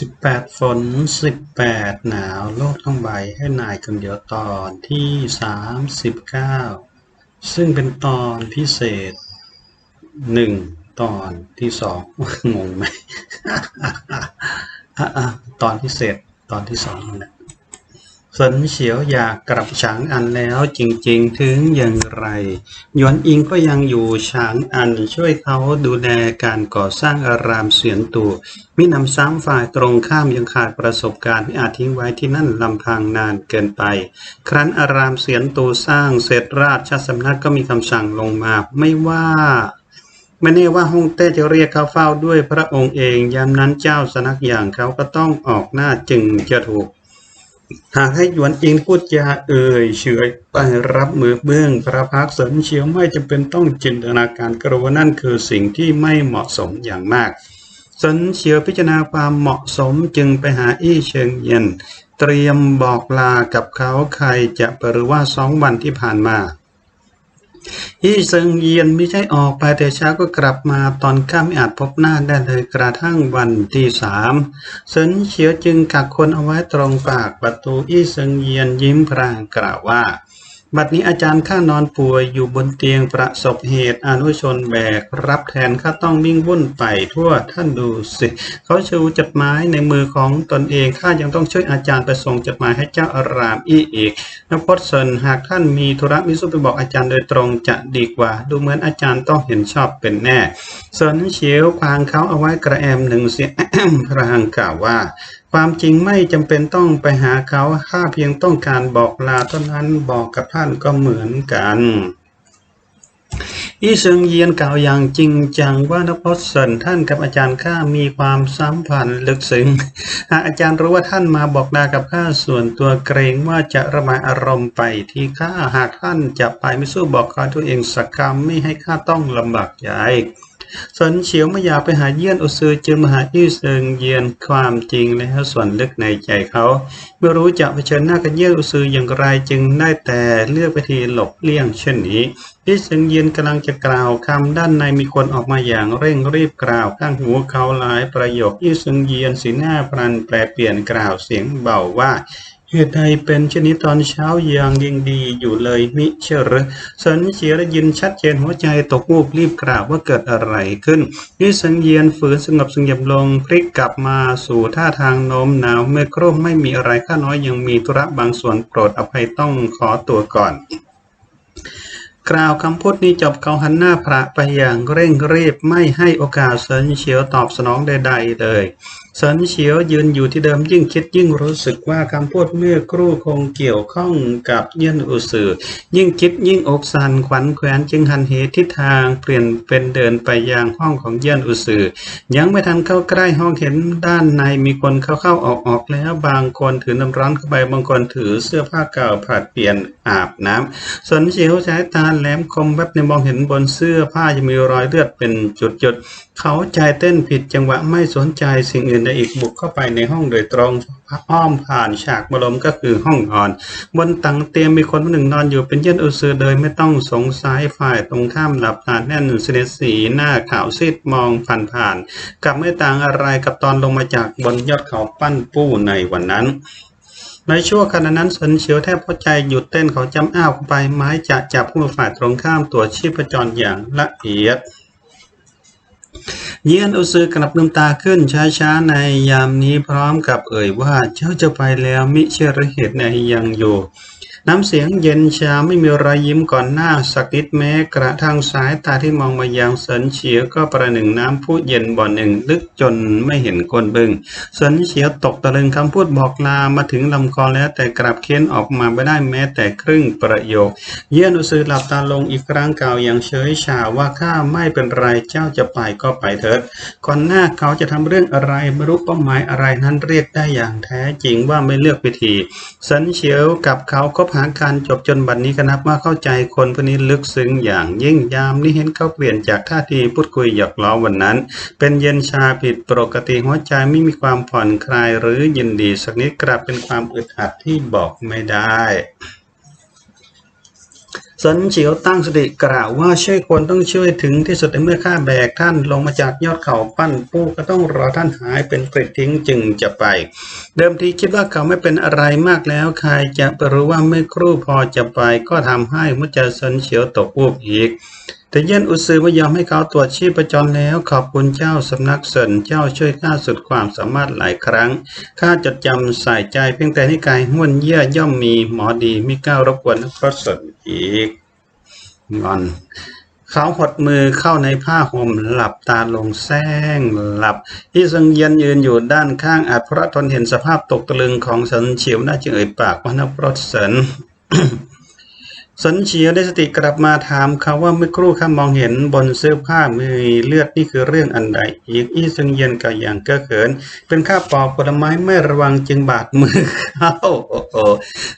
สิบแปดฝนสิบแปดหนาวโลกทั้งใบให้นายกันเดียวตอนที่สามสิบเก้าซึ่งเป็นตอนพิเศษหนึ่งตอนที่สองงงไหม ตอนพิเศษตอนที่สองนั่น แหละสนเฉียวอยากกลับฉางอันแล้วจริงๆ ถึงอย่างไรยวนอิงก็ยังอยู่ฉางอันช่วยเขาดูแลการก่อสร้างอารามเสียนตูมินำซ้ำฝ่ายตรงข้ามยังขาดประสบการณ์ที่อาจทิ้งไว้ที่นั่นลำพังนานเกินไป ครั้นอารามเสียนตูสร้างเสร็จราชสำนักก็มีคำสั่งลงมาไม่ว่าไม่แน่ว่าฮ่องเต้จะเรียกเขาเฝ้าด้วยพระองค์เองยามนั้นเจ้าสนักอย่างเขาก็ต้องออกหน้าจึงจะถูก หากให้หยวนอิงพูดจาเอ่ยเฉยไปรับมือเบื้องพระพักตร์เสริมเชียวไม่จำเป็นต้องจินตนาการกระว่านั่นคือสิ่งที่ไม่เหมาะสมอย่างมากสนเชียวพิจารณาความเหมาะสมจึงไปหาอี้เชิงเย็น เตรียมบอกลากับเขาใครจะปรือว่าสองวันที่ผ่านมา ยี่เซิงเยียนไม่ใช่ออกไปแต่เช้าก็กลับมาตอนค่ำไม่อาจพบหน้าได้เลยกระทั่งวันที่สามเซินเฉียวจึงกักคนเอาไว้ตรงปากประตูอี้เซิงเยียนยิ้มพรางกล่าวว่า บัดนี้อาจารย์ข้านอนป่วยอยู่บนเตียงประสบเหตุอนุชนแบก รับแทนข้าต้องวิ่งวุ่นไปทั่วท่านดูสิ เขาชูจดหมายในมือของตนเองข้ายังต้องช่วยอาจารย์ไปส่งจดหมายให้เจ้าอารามอี้อีกนพจน์เซินหากท่านมีธุระมิสุไปบอกอาจารย์โดยตรงจะดีกว่า ดูเหมือนอาจารย์ต้องเห็นชอบเป็นแน่เซินเฉียวควางเขาเอาไว้กระแอมหนึ่งเสียงพระหังกล่าวว่า ความจริงไม่จำเป็นต้องไปหาเขาข้าเพียงต้องการบอกลาเท่านั้นบอกกับท่านก็เหมือนกันอีเซิงเยียนกล่าวอย่างจริงจังว่านพจน์เซินท่านกับอาจารย์ข้ามีความสัมพันธ์ลึกซึ้งหากอาจารย์รู้ว่าท่านมาบอกลากับข้าส่วนตัวเกรงว่าจะระบายอารมณ์ไปที่ข้าหากท่านจะไปไม่สู้บอกเขาตัวเองสักคำไม่ให้ข้าต้องลำบากใจ สนเฉียวไม่อยากไปหาเยี่ยนอุซือจึงมาหาอี้เซิงเยียนความจริงแล้วส่วนลึกในใจเขาไม่รู้จะเผชิญหน้ากับเยี่ยนอุซืออย่างไรจึงได้แต่เลือกวิธีหลบเลี่ยงเช่นนี้อี้เซิงเยียนกำลังจะกล่าวคำด้านในมีคนออกมาอย่างเร่งรีบกล่าวข้างหูเขาหลายประโยคอี้เซิงเยียนสีหน้าพลันแปลเปลี่ยนกล่าวเสียงเบาว่า เหตุใดเป็นเช่นนี้ตอนเช้ายังยิ่งดีอยู่เลยมิเชอหรือสันเชียได้ยินชัดเจนหัวใจตกวูบรีบกราบว่าเกิดอะไรขึ้นนี่สังเยียนฝืนสงบสงบลงพลิกกลับมาสู่ท่าทางโน้มหนาวเมื่อครู่ไม่มีอะไรข้าน้อยยังมีธุระบางส่วนโปรดอภัยต้องขอตัวก่อน กล่าวคำพูดนี้จบเขาหันหน้าพระไปอย่างเร่งรีบไม่ให้โอกาสเซินเฉียวตอบสนองใดๆเลยเซินเฉียวยืนอยู่ที่เดิมยิ่งคิดยิ่งรู้สึกว่าคำพูดเมื่อครู่คงเกี่ยวข้องกับเยี่ยนอุสือ ยิ่งคิดยิ่งอกสันขวัญแขวนจึงหันเหทิศทางเปลี่ยนเป็นเดินไปยังห้องของเยี่ยนอุสือ ยังไม่ทันเข้าใกล้ห้องเห็นด้านในมีคนเข้าเข้าออกออกแล้วบางคนถือน้ำร้อนเข้าไปบางคนถือเสื้อผ้าเก่าผลัดเปลี่ยนอาบน้ำสนเฉียวใช้ตาแหลมคมแวบในมองเห็นบนเสื้อผ้ายังมีรอยเลือดเป็นจุดๆ เขาใจเต้นผิดจังหวะไม่สนใจสิ่งอื่นใดอีกบุกเข้าไปในห้องโดยตรงอ้อมผ่านฉากบรมก็คือห้องนอน บนตังเตียงมีคนหนึ่งนอนอยู่เป็นเย็นอุซือโดยไม่ต้องสงสัยฝ่ายตรงข้ามหลับตาแน่นเสด็จสีหน้าขาวซีดมองผ่านผ่านๆกับไม่ต่างอะไรกับตอนลงมาจากบนยอดเขาปั้นปู้ในวันนั้น ในช่วงขณะนั้นสนเฉียวแทบพอใจหยุดเต้นเขาจำอ้าวไปไม้จะจับผู้ฝ่ายตรงข้ามตรวจชีพจรอย่างละเอียด เยียนอุซือกลับลืมตาขึ้นช้าๆในยามนี้พร้อมกับเอ่ยว่าเจ้าจะไปแล้วมิเชื่อเหตุในยังอยู่ น้ำเสียงเย็นชาไม่มีรอยยิ้มก่อนหน้าสักนิดแม้กระทั่งสายตาที่มองมายังเสินเฉียวก็ประหนึ่งน้ำพุเย็นบ่อหนึ่งลึกจนไม่เห็นก้นบึงเสินเฉียวตกตะลึงคำพูดบอกลามาถึงลำคอแล้วแต่กลับเค้นออกมาไม่ได้แม้แต่ครึ่งประโยค เยี่ยนอุซือหลับตาลงอีกครั้งกล่าวอย่างเฉยชาว่าข้าไม่เป็นไรเจ้าจะไปก็ไปเถิดก่อนหน้าเขาจะทำเรื่องอะไรไม่รู้เป้าหมายอะไรนั้นเรียกได้อย่างแท้จริงว่าไม่เลือกวิธีสันเฉียวกับเขาคบหาการจบจนบัดนนี้ก็นับว่าเข้าใจคนคนนี้ลึกซึ้งอย่างยิ่งยามนี้เห็นเขาเปลี่ยนจากท่าทีพูดคุยหยอกล้อวันนั้น เป็นเย็นชาผิดปกติหัวใจไม่มีความผ่อนคลายหรือยินดีสักนิดกลับเป็นความอึดอัดที่บอกไม่ได้ สันเฉียวตั้งสติกล่าวว่าช่วยคนต้องช่วยถึงที่สุดในเมื่อข้าแบกท่านลงมาจากยอดเขาปั้นปูก็ต้องรอท่านหายเป็นกริดทิ้งจึงจะไป เดิมทีคิดว่าเขาไม่เป็นอะไรมากแล้ว ใครจะไปรู้ว่าไม่ครู่พอจะไปก็ทำให้มุจจะสันเฉียวตกวูบอีก แต่เย็นอุซือไม่ยอมให้เขาตรวจชีพจรแล้ว ขอบคุณเจ้าสำนักเสินเจ้าช่วยข้าสุดความสามารถหลายครั้งข้าจดจำใส่ใจ เพียงแต่นิกายห้วนเยี่ยย่อมมีหมอดีมิก้าวรบกวนนักพระสนอีกงอน เขาหดมือเข้าในผ้าห่มหลับตาลงแซงหลับ ที่ทรงเย็นยืนอยู่ด้านข้างอาจพระทนเห็นสภาพตกตะลึงของสันเฉียวน่าจึงเอ่ยปากว่านักพระสน สันเฉียวได้สติกลับมาถามเขาว่าเมื่อครู่ข้ามองเห็นบนเสื้อผ้ามีเลือดนี่คือเรื่องอันใด อีกอีซึ่งเย็นกับอย่างเก้อเขิน เป็นข้าปอกผลไม้ไม่ระวังจึงบาดมือเขาโอ้โห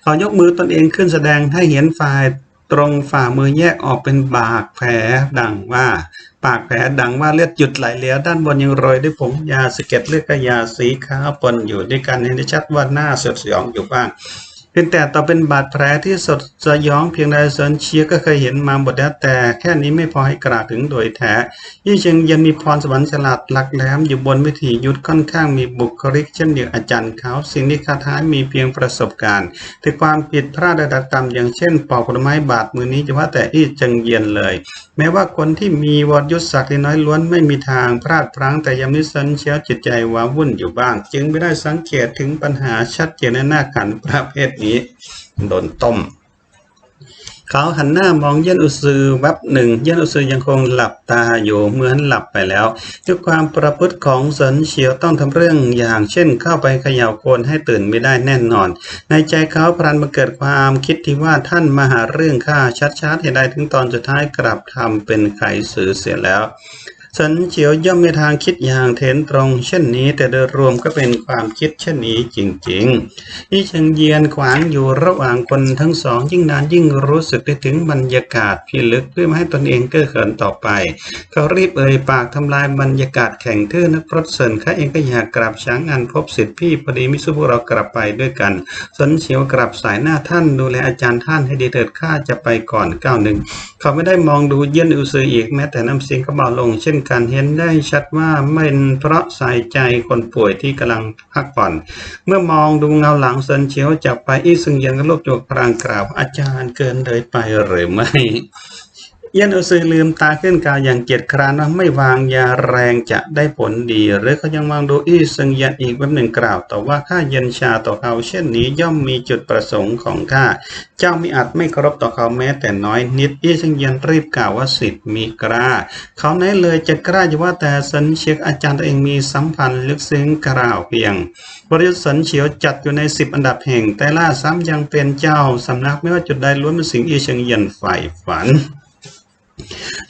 เขายกมือตนเองขึ้นแสดงให้เห็นฝ่ายตรงฝ่ามือแยกออกเป็นบากแผลดังว่า ปากแผลดังว่าเลือดหยุดไหลแล้วด้านบนยังโรยด้วยผงยาสเก็ดเลือดกับยาสีขาวปนอยู่ด้วยกันเห็นได้ชัดว่าหน้าสดสยองอยู่บ้าง เพียงแต่ต่อเป็นบาดแผลที่สดสยองเพียงใดเซินเชียก็เคยเห็นมาหมดแล้วแต่แค่นี้ไม่พอให้กล่าวถึงโดยแท้ยี่เชิงยังมีพรสวรรค์ฉลาดหลักแหลมอยู่บนวิถียุทธค่อนข้างมีบุคลิกเช่นเดียวอาจารย์เขาสิ่งที่คาท้ายมีเพียงประสบการณ์แต่ความผิดพลาดระดับต่ำอย่างเช่นปอกผลไม้บาดมือนี้จะว่าแต่อี้จังเยียนเลย แม้ว่าคนที่มีวรยุทธศักดิ์น้อยล้วนไม่มีทางพลาดพลั้งแต่ยังมีสนเชียวจิตใจว้าวุ่นอยู่บ้าง จึงไม่ได้สังเกตถึงปัญหาชัดเจนในหน้าขันประเภทนี้ โดนต้ม เขาหันหน้ามองเย็นอุซือแวบหนึ่ง เย็นอุซือยังคงหลับตาอยู่เหมือนหลับไปแล้วด้วยความประพฤติของเสินเฉียวต้องทำเรื่องอย่างเช่น เข้าไปเขย่าโคนให้ตื่นไม่ได้แน่นอน ในใจเขาพลันมาเกิดความคิดที่ว่าท่านมาหาเรื่องข้าชัดๆเหตุใดถึงตอนสุดท้ายกลับทำเป็นไขสือเสียแล้ว สันเฉียวย่อมมีทางคิดอย่างเถนตรงเช่นนี้ แต่โดยรวมก็เป็นความคิดเช่นนี้จริงๆที่เชิงเยียนขวางอยู่ระหว่างคนทั้งสอง ยิ่งนานยิ่งรู้สึกได้ถึงบรรยากาศพิลึกเพื่อไม่ให้ตนเองเก้อเขินต่อไป เขารีบเอ่ยปากทำลายบรรยากาศแข่งทื่อนักพรตเซินข้าเองก็อยากกราบช้างอันพบสิทธิพี่พอดีมิสุพวกเรากลับไปด้วยกัน สันเฉียวกลับสายหน้าท่านดูแลอาจารย์ท่านให้ดีเถิดข้าจะไปก่อนก้าวหนึ่งเขาไม่ได้มองดูเย็นอุซืออีกแม้แต่น้ำเสียงก็เบาลงเช่นกันเห็นได้ชัดว่าไม่เป็นเพราะใส่ใจคนป่วยที่กำลังพักผ่อน เมื่อมองดูเงาหลังเซินเฉียวจับไปอีซึ่งยังโลกโจกพรางกล่าวอาจารย์เกินเลยไปหรือไม่ เย็นอุซือลืมตาขึ้นกาวอย่างเกียจคร้านว่าไม่วางยาแรงจะได้ผลดี หรือเขายังมองดูอี้ซึงยันอีกแป๊บหนึ่งกล่าว ต่อว่าข้าเย็นชาต่อเขาเช่นนี้ย่อมมีจุดประสงค์ของข้าเจ้ามิอาจไม่เคารพต่อเขาแม้แต่น้อยนิดอี้ซึงยันรีบกล่าวว่าสิทธิ์มีกล้า เขาไหนเลยจะกล้าจะว่าแต่สันเชียกอาจารย์ตัวเองมีสัมพันธ์ลึกซึ้งกล่าวเพียงบริษัทสันเฉียวจัดอยู่ในสิบอันดับแห่งแต่ล่าซ้ำยังเป็นเจ้าสำนักไม่ว่าจุดใดล้วนเป็นสิ่งอีเชิงยียนใฝ่ฝัน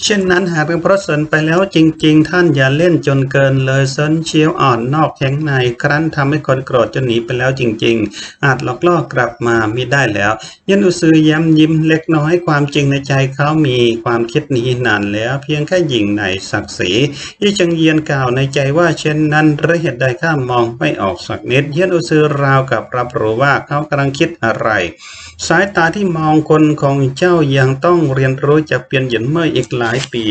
เช่นนั้นหากเป็นพระเซินไปแล้วจริง ๆ ท่านอย่าเล่นจนเกินเลยเซินเชียวอ่อนนอกแข็งใน ครั้นทำให้คนโกรธจนหนีไปแล้วจริง ๆ อาจหลอกล่อกลับมามิได้แล้ว ยันอุซือย้ำยิ้มเล็กน้อยความจริงในใจเขามีความคิดนี้นานแล้ว เพียงแค่หยิ่งในศักดิ์ศรียี่จังเยียนกล่าวในใจว่าเช่นนั้นรือเหตุใดข้ามองไม่ออกสักนิด ยันอุซือราวกับรับรู้ว่าเขากำลังคิดอะไร สายตาที่มองคนของเจ้ายังต้องเรียนรู้จะเปลี่ยนหยินเมื่ออีกหลายปี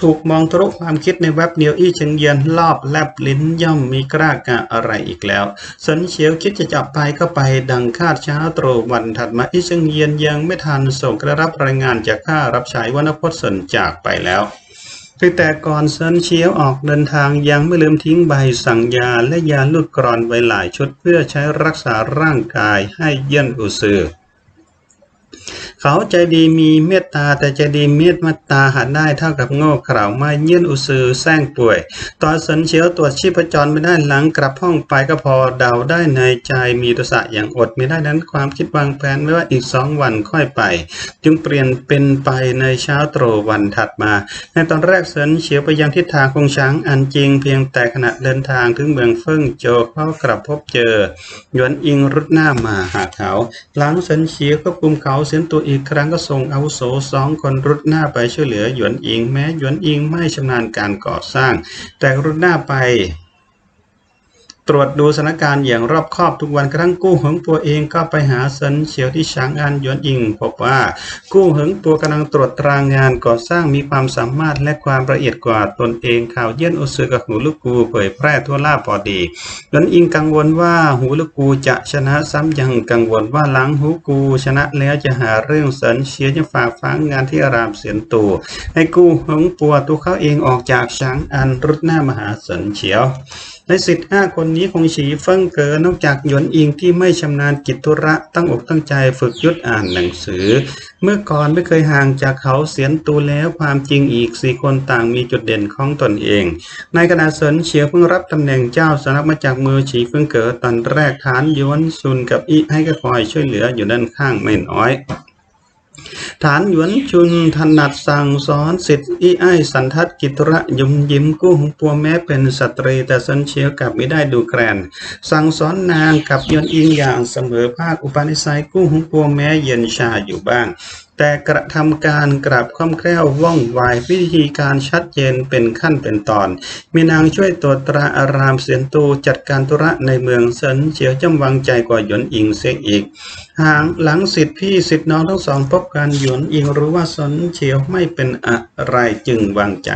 ถูกมองทะลุความคิดในแว็บเดียวอี้เชิงเยียนรอบแลบลิ้นย่อมมีกล้ากะอะไรอีกแล้วสนเฉียวคิดจะจับไปก็ไปดังคาดเช้าตรวันถัดมาอี้เชิงเยียนยังไม่ทันส่งกระรับรายงานจากข้ารับใช้ว่านพจน์สนจากไปแล้วแต่ก่อนเซินเชียวออกเดินทางยังไม่ลืมทิ้งใบสั่งยาและยาลูดกรอนไว้หลายชุดเพื่อใช้รักษาร่างกายให้เยี่ยนอุซือ เขาใจดีมีเมตตาแต่ใจดีเมตตาหาได้เท่ากับโง่เขลาไม่เยี่ยนอุซือแซงป่วย ตอนสนเชียวตรวจชีพจรไม่ได้หลังกลับห้องไปก็พอเดาได้ในใจมีตุสะอย่างอดไม่ได้นั้นความคิดวางแผนไว้ว่าอีกสองวันค่อยไป จึงเปลี่ยนเป็นไปในเช้าตรู่วันถัดมา ในตอนแรกเซินเฉียวไปยังทิศทางคงช้างอันจริงเพียงแต่ขณะเดินทางถึงเมืองเฟิ่งโจเขากลับพบเจอหยวนอิงรุดหน้ามาหาเขา หลังเซินเฉียวก็กลุ่มเขาเสียนตัวอีกครั้งก็ส่งอาวุโสสองคนรุดหน้าไปช่วยเหลือหยวนอิง แม้หยวนอิงไม่ชำนาญการก่อสร้าง แต่รุดหน้าไป ตรวจดูสถานการณ์อย่างรอบคอบทุกวันกระทั่งกู้หงปัวเองก็ไปหาเซินเฉียวที่ฉางอันยวนอิงพบว่า กู้หงปัวกำลังตรวจตรางงานก่อสร้างมีความสามารถและความละเอียดกว่าตนเองข่าวเยี่ยนอุสือกับหูลูกกูเผยแพร่ทั่วล่าพอดียวนอิงกังวลว่าหูลูกกูจะชนะซ้ำยังกังวลว่าหลังหูกูชนะแล้วจะหาเรื่องเซินเฉียวจะฝากฟังงานที่อารามเสียนตูให้กู้หงปัวตัวเขาเองออกจากฉางอันรุดหน้ามหาเซินเฉียว ในสิทธิ์ห้าคนนี้คงฉีเฟิ่งเก๋อนอกจากหยวนอิงที่ไม่ชำนาญกิจธุระตั้งอกตั้งใจฝึกยุดอ่านหนังสือ เมื่อก่อนไม่เคยห่างจากเขาเสียนตูแล้วความจริงอีกสี่คนต่างมีจุดเด่นของตนเอง ในขณะเซินเฉียวเพิ่งรับตำแหน่งเจ้าสำนักมาจากมือฉีเฟิ่งเก๋อตอนแรกฐานยวนซุนกับอีให้ก็คอยช่วยเหลืออยู่ด้านข้างไม่น้อย ฐานหยวนชุนถนัดสั่งสอนสิทธิ์อีไอสันทัดกิตระยุมยิ้มกู้หงปัวแม้เป็นสตรีแต่สันเชียวกลับไม่ได้ดูแกรน สั่งสอนนางกับยนอิงอย่างเสมอภาคอุปนิสัยกู้หงปัวแม้เย็นชาอยู่บ้างแต่กระทำการกราบคล่องแคล่วว่องไววิธีการชัดเจนเป็นขั้นเป็นตอน มีนางช่วยตรวจตราอารามเสียนตูจัดการธุระในเมืองเซินเฉียวจำวังใจกว่าหยนอิงเสียอีก หางหลังสิทธิพี่สิทธิน้องทั้งสองพบกันหยวนอิงรู้ว่าสนเฉียวไม่เป็นอะไรจึงวางใจ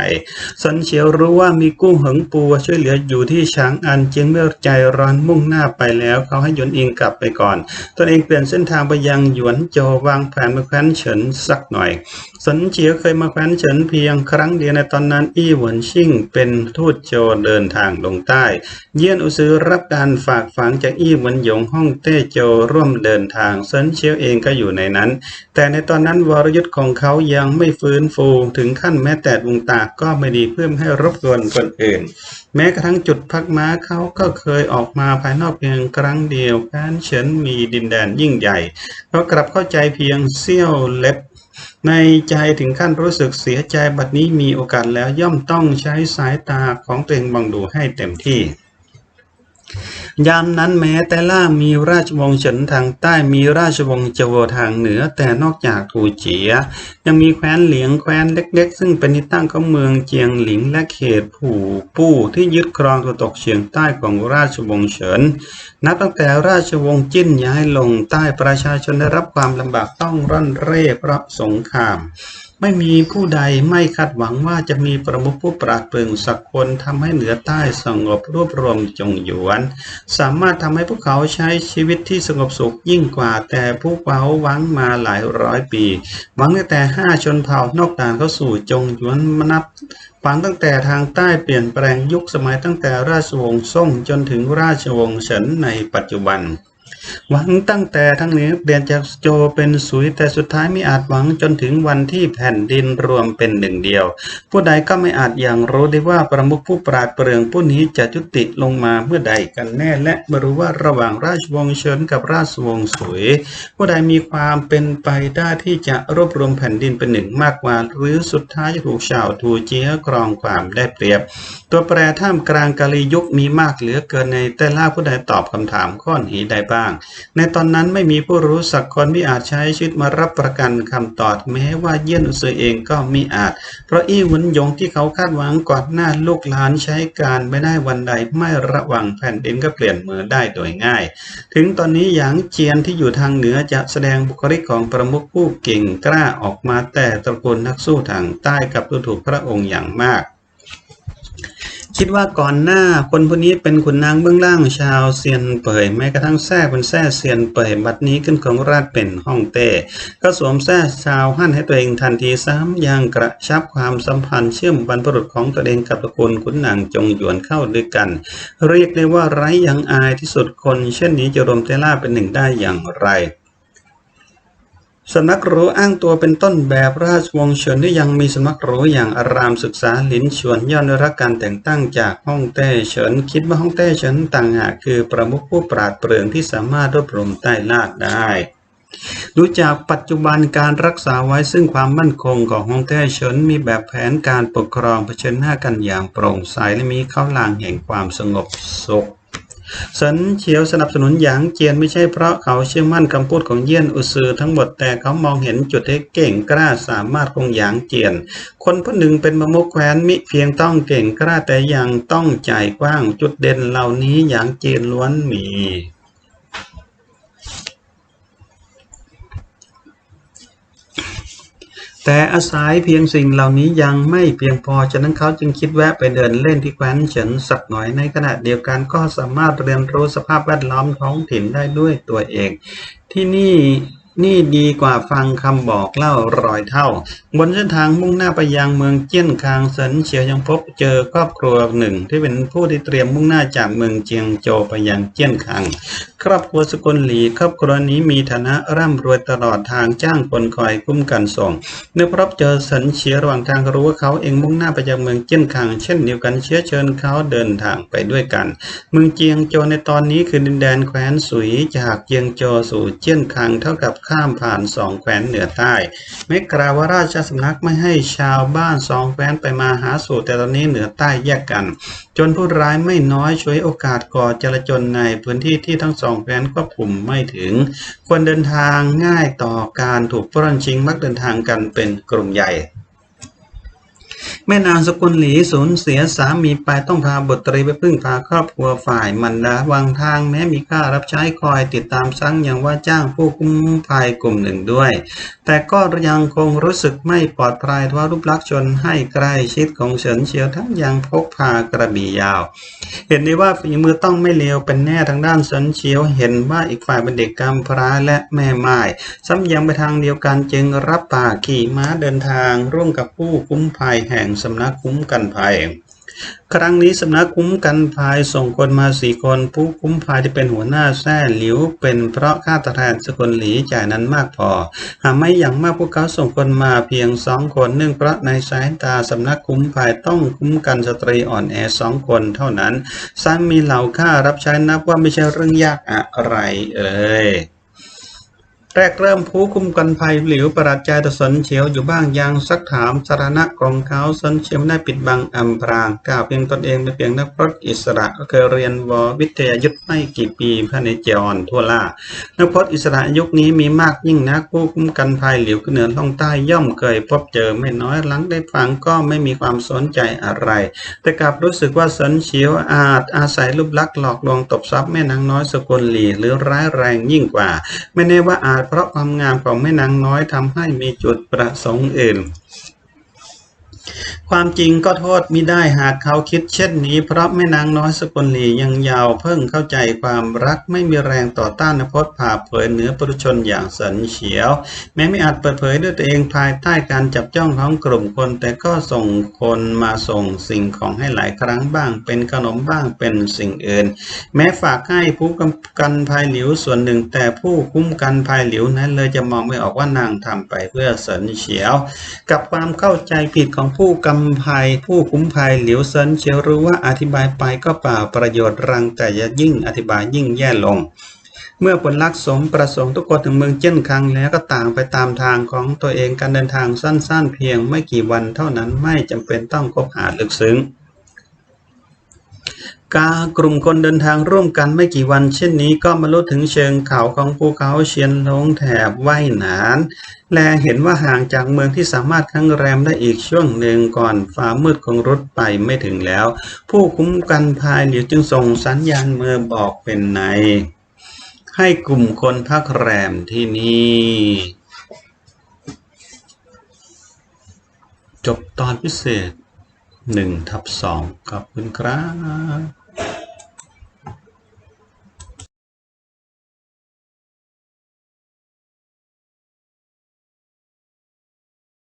สนเฉียวรู้ว่ามีกู้เหิงปูช่วยเหลืออยู่ที่ช้างอันจึงเมื่อใจร้อนมุ่งหน้าไปแล้ว เขาให้หยวนอิงกลับไปก่อนตนเองเปลี่ยนเส้นทางไปยังหยวนโจวางแผนมาแคว้นเฉินสักหน่อย สนเฉียวเคยมาแคว้นเฉินเพียงครั้งเดียวในตอนนั้นอี้หวนชิ่งเป็นทูตโจเดินทางลงใต้ เยี่ยนอุซือรับการฝากฝังจากอี้หวนหยงฮ่องเต้โจร่วมเดินทางเซินเชียวเองก็อยู่ในนั้น แต่ในตอนนั้นวรยุทธ์ของเขายังไม่ฟื้นฟูถึงขั้นแม้แต่ดวงตาก็ไม่ดีเพื่อไม่ให้รบกวนคนอื่น แม้กระทั่งจุดพักม้าเขาก็เคยออกมาภายนอกเพียงครั้งเดียวแค้นเฉินมีดินแดนยิ่งใหญ่เขากลับเข้าใจเพียงเสี้ยวเล็บในใจถึงขั้นรู้สึกเสียใจบัดนี้มีโอกาสแล้วย่อมต้องใช้สายตาของตัวเองบังดูให้เต็มที่ ยามนั้นแม้แต่ล่ามีราชวงศ์เฉินทางใต้มีราชวงศ์โจวทางเหนือ แต่นอกจากถูเจีย ยังมีแคว้นเหลียงแคว้นเล็ก ๆ ซึ่งเป็นที่ตั้งของเมืองเจียงหลิงและเขตผู่ปู้ที่ยึดครองตะวันตกเฉียงใต้ของราชวงศ์เฉินนับตั้งแต่ราชวงศ์จิ้นย้ายลงใต้ประชาชนได้รับความลำบากต้องร่อนเร่เพราะสงคราม ไม่มีผู้ใดไม่คาดหวังว่าจะมีประมุขผู้ปราดเปรื่องสักคนทำให้เหนือใต้สงบรวบรวมจงหยวน สามารถทำให้พวกเขาใช้ชีวิตที่สงบสุขยิ่งกว่าแต่พวกเขาหวังมาหลายร้อยปีหวังตั้งแต่ห้าชนเผ่านอกด่านเข้าสู่จงหยวนมนับฝันตั้งแต่ทางใต้เปลี่ยนแปลงยุคสมัยตั้งแต่ราชวงศ์ซ่งจนถึงราชวงศ์เฉินในปัจจุบัน หวังตั้งแต่ทั้งนี้เปลี่ยนจากโจเป็นสุยแต่สุดท้ายไม่อาจหวังจนถึงวันที่แผ่นดินรวมเป็นหนึ่งเดียว ผู้ใดก็ไม่อาจอย่างรู้ได้ว่าประมุขผู้ปราดเปรื่องผู้นี้จะจุติลงมาเมื่อใดกันแน่และไม่รู้ว่าระหว่างราชวงศ์เฉินกับราชวงศ์สุยผู้ใดมีความเป็นไปได้ที่จะรวบรวมแผ่นดินเป็นหนึ่งมากกว่า หรือสุดท้ายจะถูกชาวทูเจียครองความได้เปรียบ ตัวแปรท่ามกลางกาลียุคมีมากเหลือเกินในแต่ละผู้ใดตอบคำถามข้อนี้ได้บ้างในตอนนั้นไม่มีผู้รู้สักคนที่อาจใช้ชีวิตมารับประกันคำตอบแม้ว่าเยี่ยนอุซือเองก็มิอาจ เพราะอี้หวนหยงที่เขาคาดหวังก่อนหน้าลูกหลานใช้การไม่ได้วันใดไม่ระวังแผ่นดินก็เปลี่ยนมือได้โดยง่าย ถึงตอนนี้หยางเจียนที่อยู่ทางเหนือจะแสดงบุคลิกของประมุขผู้เก่งกล้าออกมาแต่ตระกูลนักสู้ทางใต้กับดูถูกพระองค์อย่างมาก คิดว่าก่อนหน้าคนผู้นี้เป็นขุนนางเบื้องล่างชาวเซียนเป่ยแม้กระทั่งแท้เป็นแท้เซียนเป่ยบัดนี้ขึ้นของราชเป็นฮ่องเต้ก็สวมแท้ชาวฮั่นให้ตัวเองทันทีซ้ำยังกระชับความสัมพันธ์เชื่อมบรรพบุรุษของตัวเองกับตระกูลขุนนางจงหยวนเข้าด้วยกัน เรียกได้ว่าไร้ยังอายที่สุดคน เช่นนี้จะรวมเตล่าเป็นหนึ่งได้อย่างไร สำนักหรูอ้างตัวเป็นต้นแบบราชวงศ์เฉินที่ยังมีสำนักหรูอย่างอารามศึกษาหลินชวนย่อมได้รับการแต่งตั้งจากฮ่องเต้เฉินคิดว่าฮ่องเต้เฉินต่างหากคือประมุขผู้ปราดเปรื่องที่สามารถรวบรวมใต้ลาดได้ ดูจากปัจจุบันการรักษาไว้ซึ่งความมั่นคงของฮ่องเต้เฉินมีแบบแผนการปกครองเผชิญหน้ากันอย่างโปร่งใสและมีข้าวลางแห่งความสงบสุข สันเฉียวสนับสนุนหยางเจียนไม่ใช่เพราะเขาเชื่อมั่นคำพูดของเยี่ยนอุซือทั้งหมดแต่เขามองเห็นจุดที่เก่งกล้าสามารถของหยางเจียน คนผู้หนึ่งเป็นมมุขแคว้นมิเพียงต้องเก่งกล้าแต่ยังต้องใจกว้างจุดเด่นเหล่านี้หยางเจียนล้วนมี แต่อาศัยเพียงสิ่งเหล่านี้ยังไม่เพียงพอ ฉะนั้นเขาจึงคิดแวะไปเดินเล่นที่แคว้นเฉินสักหน่อย ในขณะเดียวกันก็สามารถเรียนรู้สภาพแวดล้อมท้องถิ่นได้ด้วยตัวเอง ที่นี่ นี่ดีกว่าฟังคำบอกเล่าร้อยเท่า บนเส้นทางมุ่งหน้าไปยังเมืองเจี้ยนคางเซินเฉียวยังพบเจอครอบครัวหนึ่ง ที่เป็นผู้ที่เตรียมมุ่งหน้าจากเมืองเจียงโจไปยังเจี้ยนคาง ครอบครัวสกุลหลีครอบครัวนี้มีฐานะร่ำรวยตลอดทางจ้างคนคอยคุ้มกันส่งเมื่อพบเจอสันเฉียระหว่างทางก็รู้ว่าเขาเองมุ่งหน้าไปยังเมืองเจี้ยนคาง เช่นเดียวกันเชื้อเชิญเขาเดินทางไปด้วยกัน เมืองเจียงโจในตอนนี้คือดินแดนแคว้นสุยจากเจียงโจสู่เจี้ยนคางเท่ากับข้ามผ่านสองแคว้นเหนือใต้แม้กล่าวว่าราชสำนักไม่ให้ชาวบ้านสองแคว้นไปมาหาสู่แต่ตอนนี้เหนือใต้แยกกัน จนผู้ร้ายไม่น้อยช่วยโอกาสก่อจลาจลในพื้นที่ที่ทั้งสองแคว้นควบคุมไม่ถึง ควรเดินทางง่ายต่อการถูกปล้นชิงมักเดินทางกันเป็นกลุ่มใหญ่ แม่นางสกุลหลีสูญเสียสามีไปต้องพาบุตรีไปพึ่งพาครอบครัวฝ่ายมันดาวางทางแม้มีค่ารับใช้คอยติดตามซังย่างว่าจ้างผู้คุ้มภัยกลุ่มหนึ่งด้วย แต่ก็ยังคงรู้สึกไม่ปลอดภัยเพรารูปลักษณ์ชนให้ใกล้ชิดของเฉินเฉียวทั้งยังพกพากระบี่ยาว เห็นได้ว่าฝีมือต้องไม่เลวเป็นแน่ทางด้านเฉินเฉียวเห็นว่าอีกฝ่ายเป็นเด็กกำพร้าและแม่ไม้ซ้ำยังไปทางเดียวกันจึงรับปากขี่ม้าเดินทางร่วมกับผู้คุ้มภัยแห่งสำนักคุ้มกันภัย ครั้งนี้สำนักคุ้มกันภัยส่งคนมาสี่คนผู้คุ้มภัยที่เป็นหัวหน้าแท้หลิว เป็นเพราะค่าตอบแทนสกุลหลีจ่ายนั้นมากพอ หากไม่อย่างมากพวกเขาส่งคนมาเพียงสองคนเนื่องเพราะในสายตาสำนักคุ้มภัยต้องคุ้มกันสตรีอ่อนแอสองคนเท่านั้นซ้ำมีเหล่าค่ารับใช้นับว่าไม่ใช่เรื่องยากอะไรเอ่ย แรกเริ่มผู้คุมกันภัยหลิวประหลาดใจตสนเฉียวอยู่บ้างยังซักถามสารณะของเขาสนเฉียวได้ปิดบังอำพรางกล่าวเพียงตนเองเป็นเพียงนักพรตอิสระก็เคยเรียนววิทยายุทธไม่กี่ปีภายในเจออนทั่วล่านักพรตอิสระยุคนี้มีมากยิ่งนักผู้คุมกันภัยหลิวขึ้นเหนือล่องใต้ย่อมเคยพบเจอไม่น้อยหลังได้ฟังก็ไม่มีความสนใจอะไร แต่กลับรู้สึกว่าสนเฉียวอาจอาศัยรูปลักษณ์หลอกลวงตบทรัพย์แม่นางน้อยสกุลหลีหรือร้ายแรงยิ่งกว่า ไม่แน่ว่าอาจเพราะความงามของแม่นางน้อยทำให้มีจุดประสงค์อื่น ความจริงก็โทษมิได้หากเขาคิดเช่นนี้ เพราะแม่นางน้อยสกุลลียังยาวเพิ่งเข้าใจความรักไม่มีแรงต่อต้านนพจน์ผ่าเผยเหนือปุถุชนอย่างสันเฉียว แม้ไม่อาจเปิดเผยด้วยตัวเองภายใต้การจับจ้องของกลุ่มคน แต่ก็ส่งคนมาส่งสิ่งของให้หลายครั้งบ้าง เป็นขนมบ้างเป็นสิ่งอื่น แม้ฝากให้ผู้กำกันภายหลิวส่วนหนึ่ง แต่ผู้คุ้มกันภายหลิวนั้นเลยจะมองไม่ออกว่านางทำไปเพื่อสันเฉียว กับความเข้าใจผิดของผู้กำภัย ผู้คุ้มภัย หลิวเซินเชียวรู้ว่าอธิบายไปก็เปล่าประโยชน์รังแต่ยิ่งอธิบายยิ่งแย่ลง เมื่อผลลักษ์สมประสงค์ทุกคนถึงเมืองเจี้ยนคังแล้วก็ต่างไปตามทางของตัวเองการเดินทางสั้นๆ เพียงไม่กี่วันเท่านั้นไม่จำเป็นต้องคบหาลึกซึ้ง การกลุ่มคนเดินทางร่วมกันไม่กี่วันเช่นนี้ก็มาลุถึงเชิงเขาของภูเขาเชียนลงแถบไหวหนาน และเห็นว่าห่างจากเมืองที่สามารถค้างแรมได้อีกช่วงหนึ่งก่อนฟ้ามืดของรถไปไม่ถึงแล้ว ผู้คุ้มกันภายเหลียวจึงส่งสัญญาณมือบอกเป็นใน ให้กลุ่มคนพักแรมที่นี่ จบตอนพิเศษหนึ่งทับสองขอบคุณครับ